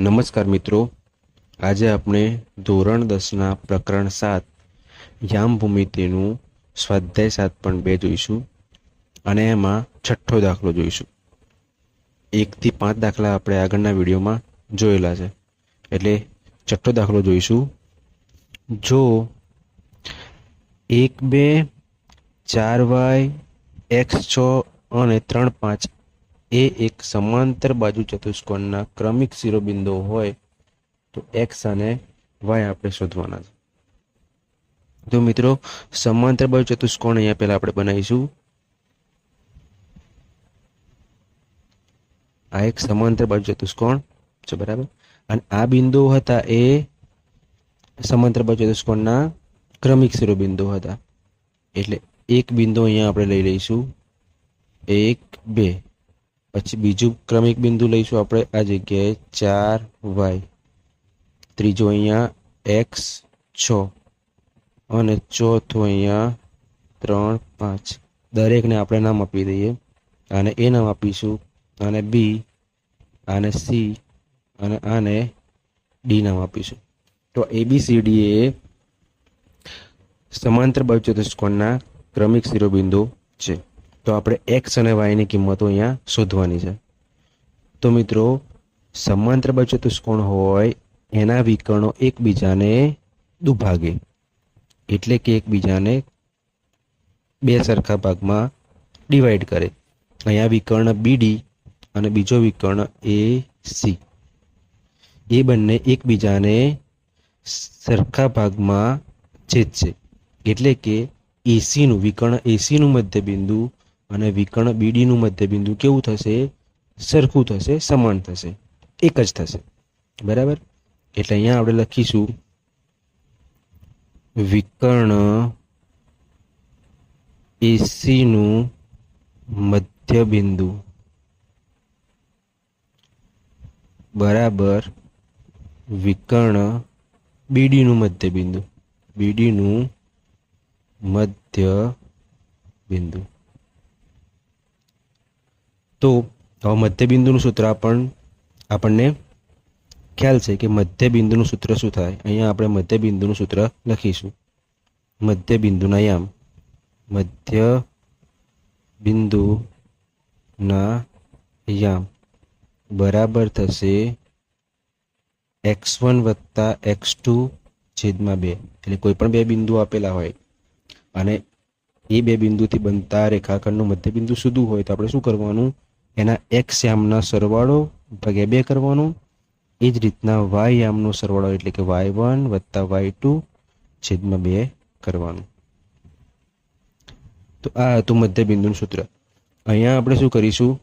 નમસ્કાર મિત્રો. આજે આપણે ધોરણ દસના પ્રકરણ સાત, યામભૂમિ તેનું સ્વાધ્યાય સાત પણ બે જોઈશું અને એમાં છઠ્ઠો દાખલો જોઈશું. એકથી પાંચ દાખલા આપણે આગળના વિડીયોમાં જોયેલા છે. એટલે છઠ્ઠો દાખલો જોઈશું. જો એક બે ચાર વાય, એક્સ છ અને ત્રણ પાંચ એ એક સમાંતર બાજુ ચતુષ્કોણના ક્રમિક શિરોબિંદુ હોય તો એક્સ અને વાય આપણે શોધવાના છે. તો મિત્રો, સમાંતર બાજુ ચતુષ્કોણ અહીંયા પહેલા આપણે બનાવીશું. આ એક સમાંતર બાજુ ચતુષ્કોણ છે, બરાબર? અને આ બિંદુઓ હતા એ સમાંતર બાજુ ચતુષ્કોણના ક્રમિક શિરોબિંદુઓ હતા. એટલે એક બિંદુ અહીંયા આપણે લઈ લઈશું. એક, બે. પછી બીજું ક્રમિક બિંદુ લઈશું આપણે. આ જગ્યાએ ચાર વાય. ત્રીજો અહીંયા એક્સ, છ. અને ચોથો અહીંયા ત્રણ, પાંચ. દરેકને આપણે નામ આપી દઈએ. અને એ નામ આપીશું. આને બી, આને સી, અને આને ડી નામ આપીશું. તો એબીસીડી એ સમાંતર બાજુ ચતુષ્કોણના ક્રમિક શિરોબિંદુ છે. તો આપણે એક્સ અને વાયની કિંમતો અહીંયા શોધવાની છે. તો મિત્રો, સમાંતર બાજુ ચતુષ્કોણ હોય, એના વિકર્ણો એકબીજાને દુભાગે. એટલે કે એકબીજાને બે સરખા ભાગમાં ડિવાઈડ કરે. અહીંયા વિકર્ણ બીડી અને બીજો વિકર્ણ એ સી એ બંને એકબીજાને સરખા ભાગમાં છેદશે. એટલે કે એસીનું વિકર્ણ એસીનું મધ્યબિંદુ અને વિકર્ણ બીડીનું મધ્યબિંદુ કેવું થશે? સરખું થશે, સમાન થશે, એક જ થશે. બરાબર? એટલે અહીંયા આપણે લખીશું વિકર્ણ એસીનું મધ્યબિંદુ. બરાબર? વિકર્ણ બીડીનું મધ્યબિંદુ. બીડીનું મધ્ય બિંદુ તો હવે મધ્યબિંદુનું સૂત્ર આપણ, આપણને ખ્યાલ છે કે મધ્યબિંદુનું સૂત્ર શું થાય. અહીંયા આપણે મધ્યબિંદુનું સૂત્ર લખીશું. મધ્યબિંદુના યામ. મધ્ય બિંદુના યામ. બરાબર થશે એક્સ વન વત્તા એક્સ ટુ છેદમાં બે. એટલે કોઈ પણ બે બિંદુ આપેલા હોય અને એ બે બિંદુથી બનતા રેખાખંડનું મધ્યબિંદુ સુધું હોય તો આપણે શું કરવાનું? એના એક્સ યામના સરવાળો ભાગ્યા બે કરવાનો. એ જ રીતના વાય યામનો સરવાળો એટલે કે વાય વન વત્તા વાય ટુ છેદમાં બે કરવાનું. તો આ હતું મધ્યબિંદુનું સૂત્ર. અહીંયા આપણે શું કરીશું?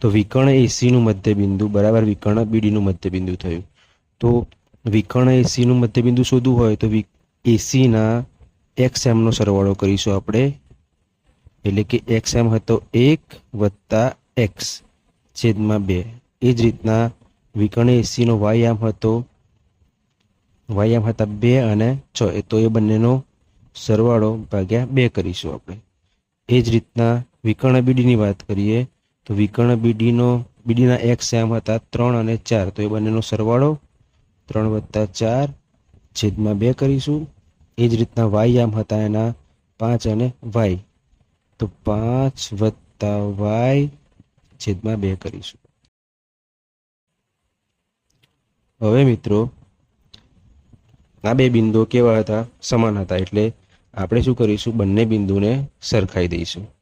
તો વિકર્ણ એસીનું મધ્યબિંદુ બરાબર વિકર્ણ બીડીનું મધ્યબિંદુ થયું. તો વિકર્ણ એસીનું મધ્યબિંદુ શોધવું હોય તો એસીના એક્સ એમનો સરવાળો કરીશું આપણે. એટલે કે એક્સ એમ હતો એક વત્તા એક્સ છેદમાં બે. એ જ રીતના વિકર્ણ એસીનો વાય આમ હતો વાય આમ હતા બે અને છ. એ તો એ બંનેનો સરવાળો ભાગ્યા બે કરીશું આપણે. એ જ રીતના વિકર્ણ બીડીની વાત કરીએ તો વિકર્ણ બીડીનો બીડીના એક્સ એમ હતા ત્રણ અને ચાર. તો એ બંનેનો સરવાળો ત્રણ વત્તા ચાર છેદમાં બે કરીશું. એ જ રીતના વાય આમ હતા એના પાંચ અને વાય. તો પાંચ વત્તા વાય છેદમાં બે કરીશું. હવે મિત્રો, આ બે બિંદુઓ કેવા હતા? સમાન હતા. એટલે આપણે શું કરીશું? બંને બિંદુને સરખાઈ દઈશું.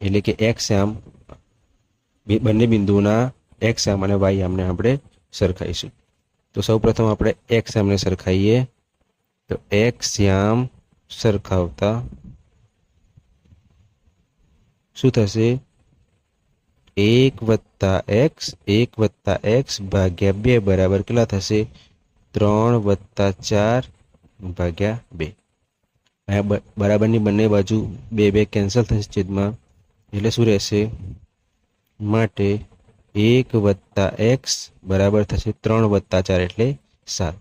એટલે કે એક્સ આમ બંને બિંદુના એક્સ આમ અને વાય આમને આપણે સરખાઈશું. તો સૌ પ્રથમ આપણે એક્સ આમને સરખાઈએ. તો એક્સ આમ સરખાવતા શું થશે? એક વત્તા એક્સ, એક વત્તા એક્સ ભાગ્યા બે બરાબર કેટલા થશે? ત્રણ વત્તા ચાર ભાગ્યા બે. અહીંયા બરાબરની બંને બાજુ બે બે કેન્સલ થશે છેદમાં. એટલે શું રહેશે? માટે એક વત્તા એક્સ બરાબર થશે ત્રણ વત્તા ચાર એટલે સાત.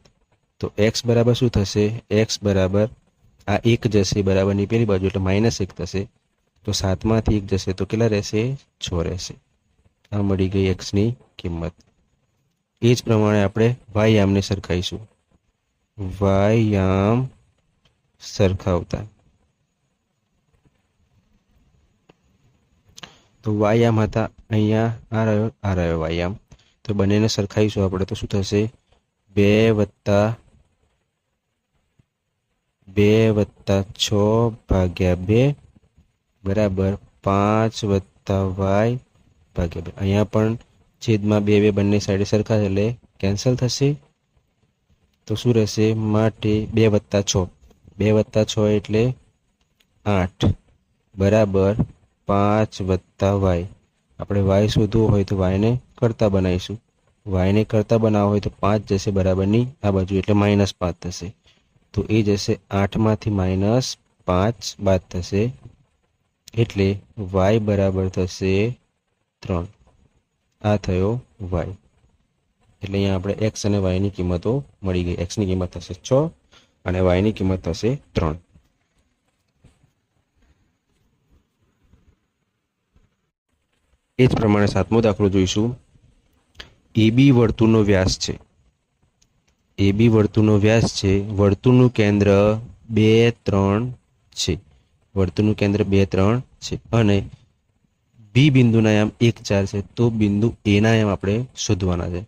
તો એક્સ બરાબર શું થશે? એક્સ બરાબર આ એક જશે બરાબરની પેલી બાજુ એટલે માઇનસ એક થશે. તો સાતમાંથી એક જશે તો કેટલા રહેશે? છ રહેશે. આ મળી ગઈ એક્સની કિંમત. એ જ પ્રમાણે આપણે વાયામને સરખાઈશું વાયામ સરખાવતા. તો વાયામ હતા, અહીંયા આ રહ્યો આ રહ્યો વાયામ તો બંનેને સરખાઈશું આપણે તો શું થશે? બે વત્તા બે વત્તા છ ભાગ્યા બે બરાબર પાંચ વત્તા વાય ભાગ્યા બે. અહીંયા પણ છેદમાં બે બે બંને સાઈડે સરખા એટલે કેન્સલ થશે. તો શું રહેશે? માટે બે વત્તા છ. બે વત્તા છ એટલે આઠ. બરાબર પાંચ વત્તા વાય. આપણે વાય શોધવું હોય તો વાયને કરતા બનાવીશું. વાયને કરતા બનાવવા હોય તો પાંચ જશે બરાબરની આ બાજુ એટલે માઇનસ પાંચ થશે. તો એ જશે આઠમાંથી માઇનસ પાંચ બાદ થશે એટલે વાય બરાબર થશે ત્રણ. આ થયો વાય એટલે અહીંયા આપણે એક્સ અને વાયની કિંમતો મળી ગઈ. એક્સની કિંમત થશે છ અને વાયની કિંમત થશે ત્રણ. એ જ પ્રમાણે સાતમો દાખલો જોઈશું. એબી વર્તુળનો વ્યાસ છે. એબી વર્તુળનો વ્યાસ છે. વર્તુળનું કેન્દ્ર બે, ત્રણ છે. વર્તુળનું કેન્દ્ર બે ત્રણ છે અને બી બિંદુના યામ એક ચાર છે, તો બિંદુ એના યામ આપણે શોધવાના છે.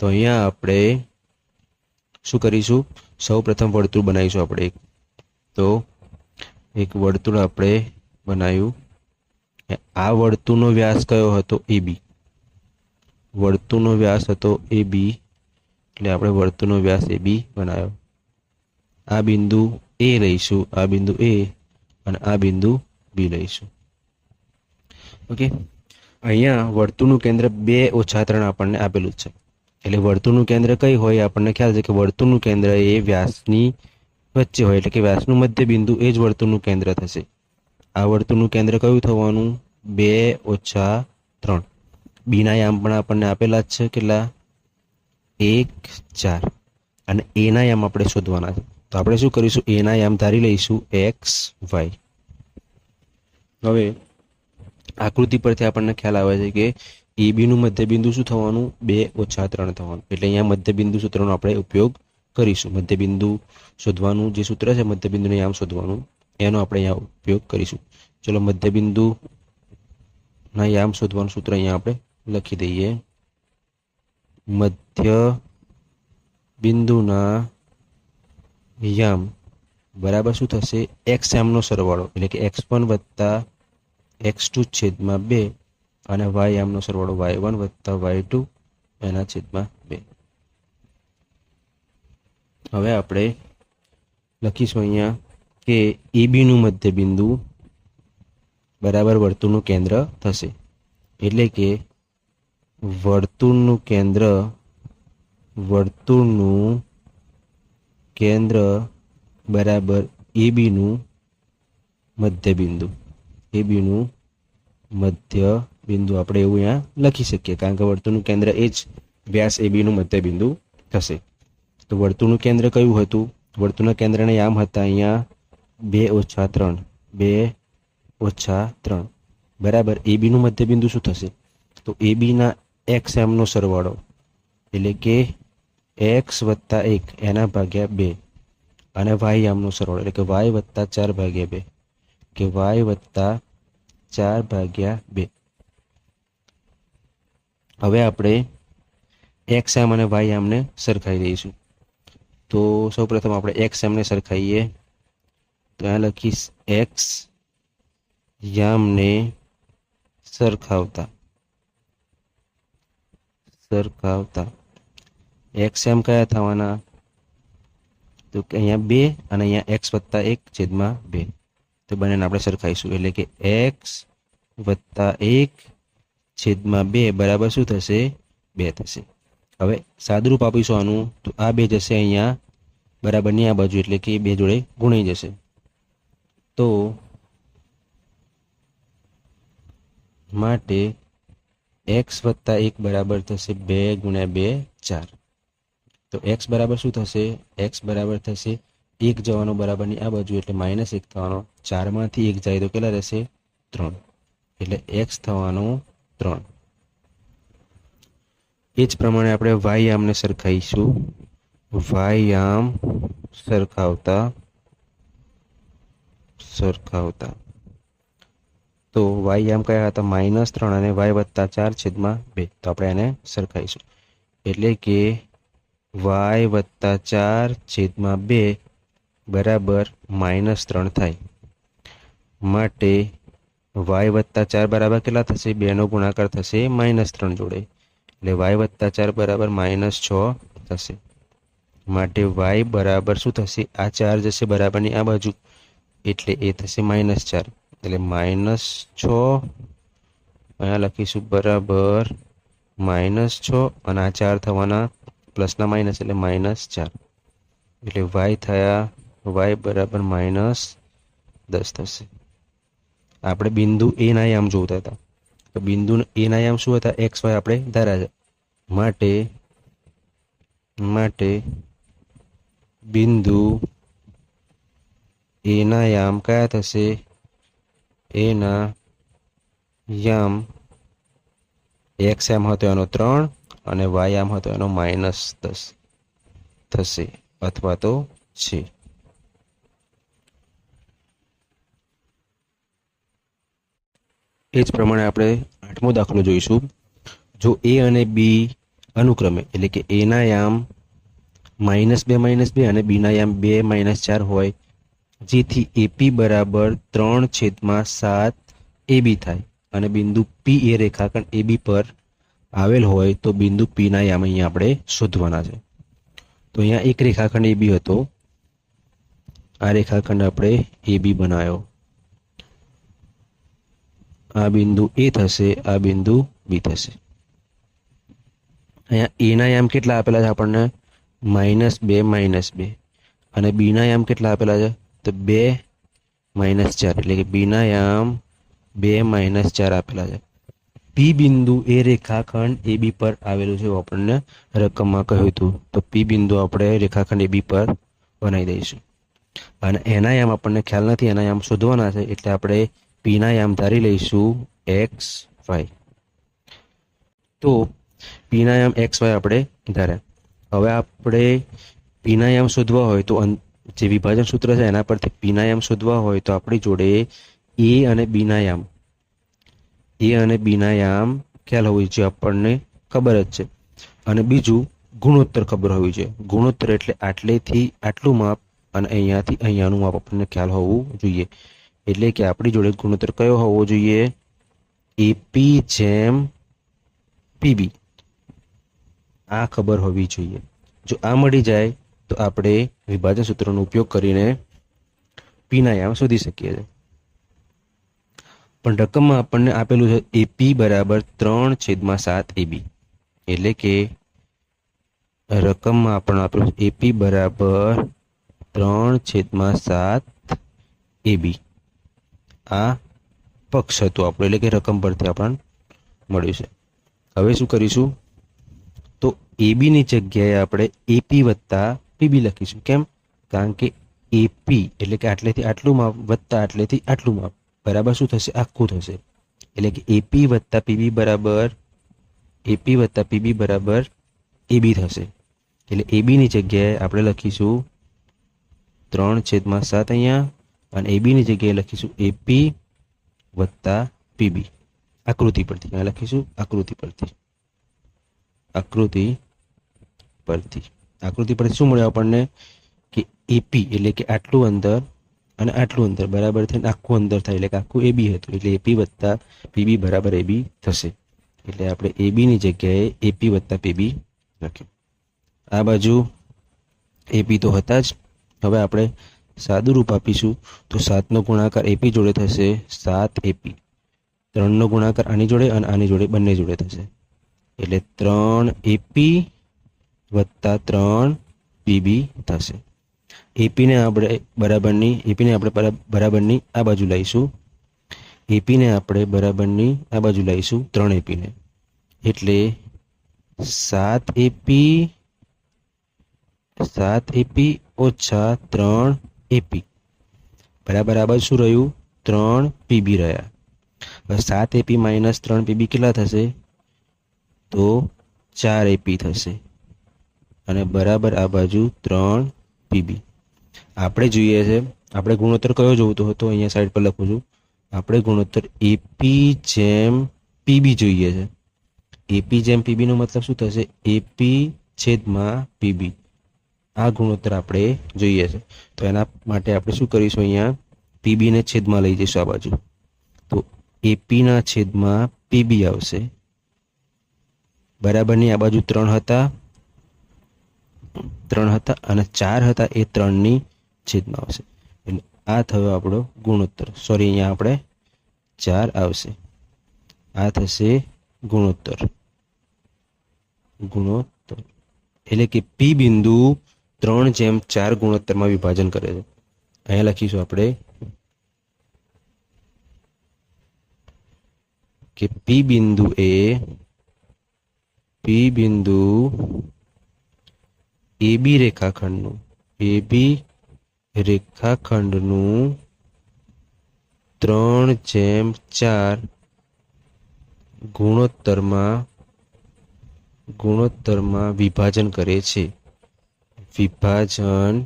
તો અહીંયા આપણે શું કરીશું? સૌ પ્રથમ વર્તુળ બનાવીશું આપણે તો એક વર્તુળ આપણે બનાવ્યું. આ વર્તુળનો વ્યાસ કયો હતો? એ બી. વર્તુળનો વ્યાસ હતો એ બી. એટલે આપણે વર્તુળનો વ્યાસ એ બી બનાવ્યો. આ બિંદુ એ લઈશું. આ બિંદુ એ અને આ બિંદુ બી લઈશું. ઓકે અહીંયા વર્તુળનું કેન્દ્ર બે ઓછા ત્રણ આપણને આપેલું છે. એટલે વર્તુળનું કેન્દ્ર કઈ હોય? આપણને ખ્યાલ છે કે વર્તુળનું કેન્દ્ર એ વ્યાસની વચ્ચે હોય. એટલે કે વ્યાસનું મધ્ય બિંદુ એ જ વર્તુળનું કેન્દ્ર થશે. આ વર્તુળનું કેન્દ્ર કયું થવાનું? બે ઓછા ત્રણ. બીના યામ પણ આપણને આપેલા જ છે કેટલા? એક, ચાર. અને એના યામ આપણે શોધવાના છે. તો આપણે શું કરીશું? એના યામ ધારી લઈશું એક્સ વાય હવે આકૃતિ પરથી આપણને ખ્યાલ આવે છે કે એ બીનું મધ્યબિંદુ શું થવાનું? બે ઓછા ત્રણ થવાનું. એટલે અહીંયા મધ્યબિંદુ સૂત્રનો આપણે ઉપયોગ કરીશું. મધ્યબિંદુ શોધવાનું જે સૂત્ર છે, મધ્યબિંદુને યામ શોધવાનું, એનો આપણે અહીંયા ઉપયોગ કરીશું. ચલો, મધ્યબિંદુ ના યામ શોધવાનું સૂત્ર અહીંયા આપણે લખી દઈએ. મધ્ય બિંદુના યામ બરાબર શું થશે? એક્સ એમનો સરવાળો, એટલે કે એક્સ વન વત્તા એક્સ ટુ છેદમાં બે અને વાય યામનો સરવાળો વાય વન વત્તા વાય ટુ એના છેદમાં બે. હવે આપણે લખીશું અહીંયા કે એબીનું બીનું મધ્ય બિંદુ બરાબર વર્તુળનું કેન્દ્ર થશે. એટલે કે વર્તુળનું કેન્દ્ર વર્તુળનું કેન્દ્ર બરાબર એ બીનું મધ્ય બિંદુ એ બીનું મધ્ય બિંદુ આપણે એવું અહીંયા લખી શકીએ, કારણ કે વર્તુળનું કેન્દ્ર એ જ વ્યાસ એ બીનું મધ્ય બિંદુ થશે. તો વર્તુળનું કેન્દ્ર કયું હતું? વર્તુળના કેન્દ્રને આમ હતા, અહીંયા બે ઓછા ત્રણ, બે ઓછા ત્રણ. બરાબર એ બીનું મધ્યબિંદુ શું થશે? તો એ બીના એક્સ એમનો સરવાળો. એટલે કે એક્સ વત્તા એક, એના ભાગ્યા બે. અને વાય આમનું સરવાળો, એટલે કે વાય વત્તા ચાર ભાગ્યા બે, કે વાય વત્તા ચાર ભાગ્યા બે. હવે આપણે એક્સ એમ અને વાય યામને સરખાઈ દઈશું તો સૌપ્રથમ આપણે એક્સ એમને સરખાઈએ. તો અહીંયા લખીશ, એક્સ યામને સરખાવતા. સરખાવતા. એક્સ એમ કયા થવાના? તો કે અહીંયા બે અને અહીંયા એક્સ વત્તા એક છેદમાં બે. તો બંનેને આપણે સરખાઈશું એટલે કે એક્સ વત્તા એક છેદમાં બે બરાબર શું થશે? બે થશે. હવે સાદરૂપ આપીશું આનું. તો આ બે જશે અહીંયા બરાબરની આ બાજુ, એટલે કે બે જોડે ગુણાઈ જશે. તો માટે એક્સ વત્તા એક બરાબર થશે બે ગુણ્યા બે ચાર. તો એક્સ બરાબર શું થશે? એક્સ બરાબર થશે એક જવાનો બરાબરની આ બાજુ એટલે માઇનસ એક થવાનો. ચારમાંથી એક જાય તો કેટલા રહેશે? ત્રણ. એટલે એક્સ થવાનો ત્રણ. એ જ પ્રમાણે આપણે વાય આમને સરખાઈશું. વાય આમ સરખાવતા સરખાવતા. તો વાય આમ કયા હતા? માઇનસ ત્રણ અને વાય વત્તા ચાર છેદમાં બે. તો આપણે એને સરખાઈશું. એટલે કે વાય વત્તા ચાર છેદમાં બે બરાબર માઇનસ ત્રણ થાય. માટે વાય વત્તા ચાર બરાબર કેટલા થશે? બેનો ગુણાકાર થશે માઇનસ ત્રણ જોડે. એટલે વાય વત્તા ચાર બરાબર માઇનસ છ થશે. માટે વાય બરાબર શું થશે? આ ચાર જશે બરાબરની આ બાજુ. એટલે એ થશે માઇનસ ચાર. એટલે માઇનસ છ, અહીંયા લખીશું બરાબર માઇનસ છ અને આ ચાર થવાના પ્લસના માઇનસ એટલે માઇનસ ચાર. એટલે વાય થયા વાય બરાબર માઇનસ દસ થશે. આપણે બિંદુ એ ના યામ જોતા હતા. તો બિંદુ એ ના યામ શું હતા? એક્સ વાય આપણે ધાર્યા છે. માટે માટે બિંદુ એના યામ કયા થશે? એના યામ એક્સ એમ હતો એનો ત્રણ. અને વાય હતો એનો માઇનસ દસ થશે અથવા તો છે. એ જ પ્રમાણે આપણે આઠમો દાખલો જોઈશું. જો એ અને બી અનુક્રમે, એટલે કે એના યામ માઇનસ બે માઇનસ બે અને બીના યામ બે માઇનસ ચાર હોય, જેથી એપી બરાબર ત્રણ છેદમાં સાત એ બી થાય અને બિંદુ પી એ રેખાખંડ એ બી પર આવેલ હોય તો બિંદુ પીના યામ અહીંયા આપણે શોધવાના છે. તો અહીંયા એક રેખાખંડ એ બી હતો. આ રેખાખંડ આપણે એ બી બનાવ્યો. આ બિંદુ એ થશે, આ બિંદુ બી થશે. અહીંયા એના યામ કેટલા આપેલા છે આપણને? માઇનસ બે માઇનસ બે. અને બીના યામ કેટલા આપેલા છે? તો બે માઇનસ ચાર, એટલે કે બીના યામ બે માઇનસ ચાર આપેલા છે. પી બિંદુ એ રેખાખંડ એ બી પર આવેલું છે આપણને રકમમાં કહ્યું હતું. તો પી બિંદુ આપણે રેખાખંડ એ બી પર બનાવી દઈશું. અને એના યામ આપણને ખ્યાલ નથી, એના યામ શોધવાના છે, એટલે આપણે પીના યામ ધારી લઈશું એક્સ વાય. તો પીના યામ એક્સ વાય આપણે ધાર્યા. હવે આપણે પીના યામ શોધવા હોય તો જે વિભાજન સૂત્ર છે એના પરથી પીના યામ શોધવા હોય તો આપણી જોડે એ અને બીના યામ એ અને બીના આમ ખ્યાલ હોવી જોઈએ આપણને ખબર જ છે. અને બીજું ગુણોત્તર ખબર હોવી જોઈએ. ગુણોત્તર એટલે આટલેથી આટલું માપ અને અહીંયાથી અહીંયાનું માપ આપણને ખ્યાલ હોવું જોઈએ. એટલે કે આપણી જોડે ગુણોત્તર કયો હોવો જોઈએ? એપી જેમ પીબી. આ ખબર હોવી જોઈએ. જો આ મળી જાય તો આપણે વિભાજન સૂત્રનો ઉપયોગ કરીને પીના યામ શોધી શકીએ છીએ. પણ રકમમાં આપણને આપેલું છે એપી બરાબર ત્રણ છેદમાં સાત એબી એટલે કે રકમમાં આપણને આપેલું છે એપી બરાબર ત્રણ છેદમાં સાત એબી આ પક્ષ હતું આપણું, એટલે કે રકમ પરથી આપણને મળ્યું છે. હવે શું કરીશું? તો એબીની જગ્યાએ આપણે એપી વત્તા પીબી લખીશું. કેમ? કારણ કે એપી એટલે કે આટલેથી આટલું માપ વત્તા આટલેથી આટલું માપ. બરાબર શું થશે? આખું થશે. એટલે કે એપી વત્તા પીબી બરાબર એપી વત્તા પીબી બરાબર એબી થશે. એટલે એબીની જગ્યાએ આપણે લખીશું ત્રણ છેદમાં સાત અહીંયા અને એબીની જગ્યાએ લખીશું એપી વત્તા પીબી આકૃતિ પરથી. અહીંયા લખીશું આકૃતિ પરથી. આકૃતિ પરથી. આકૃતિ પરથી શું મળ્યું આપણને? કે એપી એટલે કે આટલું અંતર અને આટલું અંતર, બરાબર થઈને આખું અંતર થાય, એટલે કે આખું એબી હતું, એટલે એપી વત્તા પીબી બરાબર એબી થશે. એટલે આપણે એબીની જગ્યાએ એપી વત્તા પીબી લખ્યું. આ બાજુ એપી તો હતા જ. હવે આપણે સાદું રૂપ આપીશું. તો સાતનો ગુણાકાર એપી જોડે થશે સાત એપી ત્રણનો ગુણાકાર આની જોડે અને આની જોડે બંને જોડે થશે. એટલે ત્રણ એપી વત્તા ત્રણ પીબી થશે. એપીને આપણે બરાબરની એપીને આપણે બરા- બરાબરની આ બાજુ લઈશું. એપીને આપણે બરાબરની આ બાજુ લઈશું, ત્રણ એપીને એટલે સાત એપી સાત એપી ઓછા ત્રણ એપી બરાબર આ બાજુ શું રહ્યું? ત્રણ પીબી રહ્યા. સાત એપી માઇનસ ત્રણ પીબી કેટલા થશે? તો ચાર એપી થશે. અને બરાબર આ બાજુ ત્રણ પીબી આપણે જોઈએ છે, આપણે ગુણોત્તર કયો જોવતો હતો? અહીંયા સાઈડ પર લખું છું. આપણે ગુણોત્તર એપી જેમ પીબી જોઈએ છે. એપી જેમ પીબીનો મતલબ શું થશે? એપી છેદમાં પીબી આ ગુણોત્તર આપણે જોઈએ છે. તો એના માટે આપણે શું કરીશું અહીંયા? પીબીને છેદમાં લઈ જઈશું આ બાજુ. તો એપીના છેદમાં પીબી આવશે. બરાબરની આ બાજુ ત્રણ હતા. ત્રણ હતા અને ચાર હતા. એ ત્રણની છેદમાં આવશે. એટલે આ થયો આપણો ગુણોત્તર. સોરી અહીંયા આપણે ચાર આવશે. આ થશે ગુણોત્તર. ગુણોત્તર. એટલે કે પી બિંદુ ત્રણ જેમ ચાર ગુણોત્તરમાં વિભાજન કરે છે. અહીંયા લખીશું આપણે કે પી બિંદુ એ પી બિંદુ એ બી રેખાખંડનું. એ બી રેખાખંડનું ત્રણ જેમ ચાર ગુણોત્તરમાં ગુણોત્તરમાં વિભાજન કરે છે. વિભાજન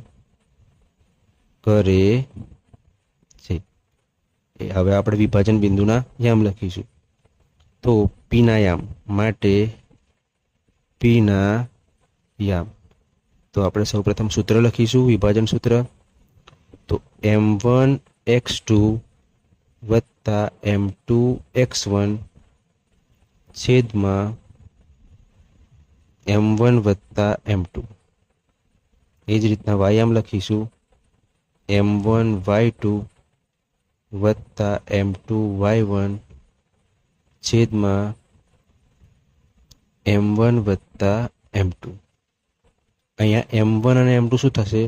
કરે છે. એ હવે આપણે વિભાજન બિંદુના યામ લખીશું. તો પીના યામ માટે પીના યામ. તો આપણે સૌપ્રથમ સૂત્ર લખીશું, વિભાજન સૂત્ર. તો એમ વન એક્સ ટુ વત્તા એમ ટુ એક્સ વન છેદમાં એમ વન વત્તા એમ ટુ એ જ રીતના વાયામ લખીશું એમ વન વાય ટુ વત્તા એમ ટુ વાય વન છેદમાં એમ વન વત્તા એમ ટુ અહીંયા એમ વન અને એમ ટુ શું થશે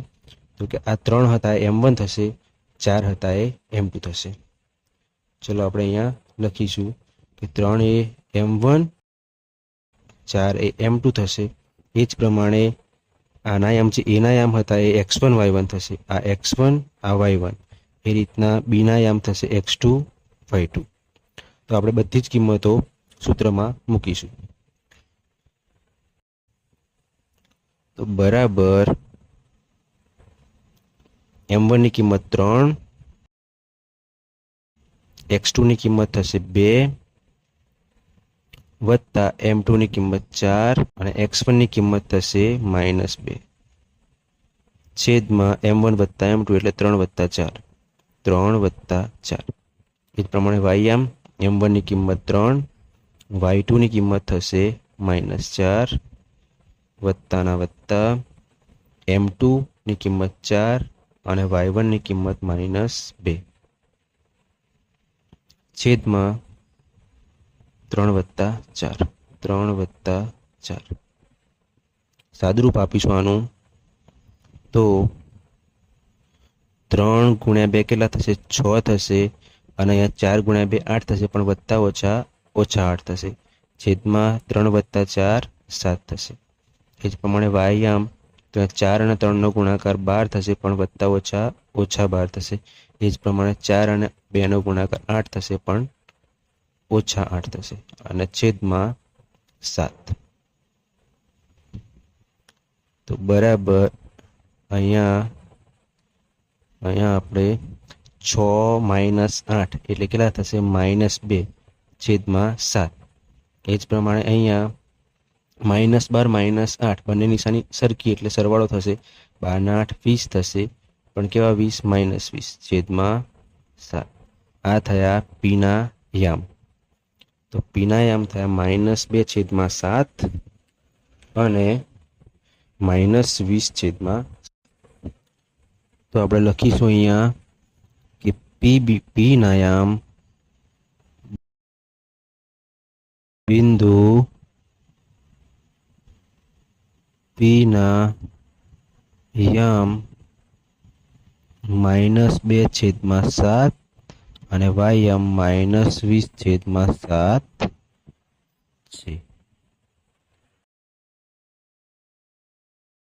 તો કે આ ત્રણ હતા એમ વન થશે, ચાર હતા એ એમ ટુ થશે. ચલો આપણે અહીંયા લખીશું કે ત્રણ એ એમ વન, ચાર એ એમ ટુ થશે. એ જ પ્રમાણે આના યામ છે એના યામ હતા એ એક્સ વન, વાય વન થશે. આ એક્સ વન, આ વાય વન. એ રીતના બીના યામ થશે એક્સ ટુ, વાય ટુ. તો આપણે બધી જ કિંમતો સૂત્રમાં મૂકીશું. તો બરાબર એમ વનની કિંમત ત્રણ, એક્સ ટુની કિંમત થશે બે, વત્તા એમ ટુની કિંમત ચાર અને એક્સ વનની કિંમત થશે માઇનસ બે. છેદમાં એમ વન વત્તા એમ ટુ એટલે ત્રણ વત્તા ચાર. ત્રણ વત્તા ચાર. એ જ પ્રમાણે વાય એમ એમ વનની કિંમત ત્રણ, વાય ટુની કિંમત થશે માઇનસ ચાર, વત્તાના વત્તા, એમ ટુની કિંમત ચાર અને વાય વનની કિંમત માઇનસ બે. છેદમાં ત્રણ વત્તા ચાર. ત્રણ વત્તા ચાર. સાદુરૂપ આપીશું આનું. તો ત્રણ ગુણ્યા બે કેટલા થશે? છ થશે. અને અહીંયા ચાર ગુણ્યા બે આઠ થશે, પણ વત્તા ઓછા ઓછા આઠ થશે. છેદમાં ત્રણ વત્તા ચાર, સાત થશે. એ જ પ્રમાણે વાયામ તો આ ચાર અને ત્રણનો ગુણાકાર બાર થશે, પણ વત્તા ઓછા ઓછા બાર થશે. એ જ પ્રમાણે ચાર અને બેનો ગુણાકાર આઠ થશે, પણ ઓછા આઠ થશે. અને છેદમાં સાત. તો બરાબર અહીંયા અહીંયા આપણે છ માઇનસ આઠ એટલે કેટલા થશે? માઇનસ બે, છેદમાં સાત. એ જ પ્રમાણે અહીંયા માઇનસ બાર, માઇનસ આઠ. બંને નિશાની સરખી એટલે સરવાળો થશે બારના આઠ, વીસ થશે. પણ કેવા? વીસ માઇનસ વીસ. છેદમાં સાત. આ થયા પીના યામ તો પીનાયામ થયા માઇનસ બે છેદમાં સાત અને માઇનસ વીસ છેદમાં તો આપણે લખીશું અહીંયા કે પી બી પીનાયામ બિંદુ પી ના યામ માઇનસ બે છેદમાં સાત અને વાયમ માઇનસ વીસ છેદમાં સાત છે.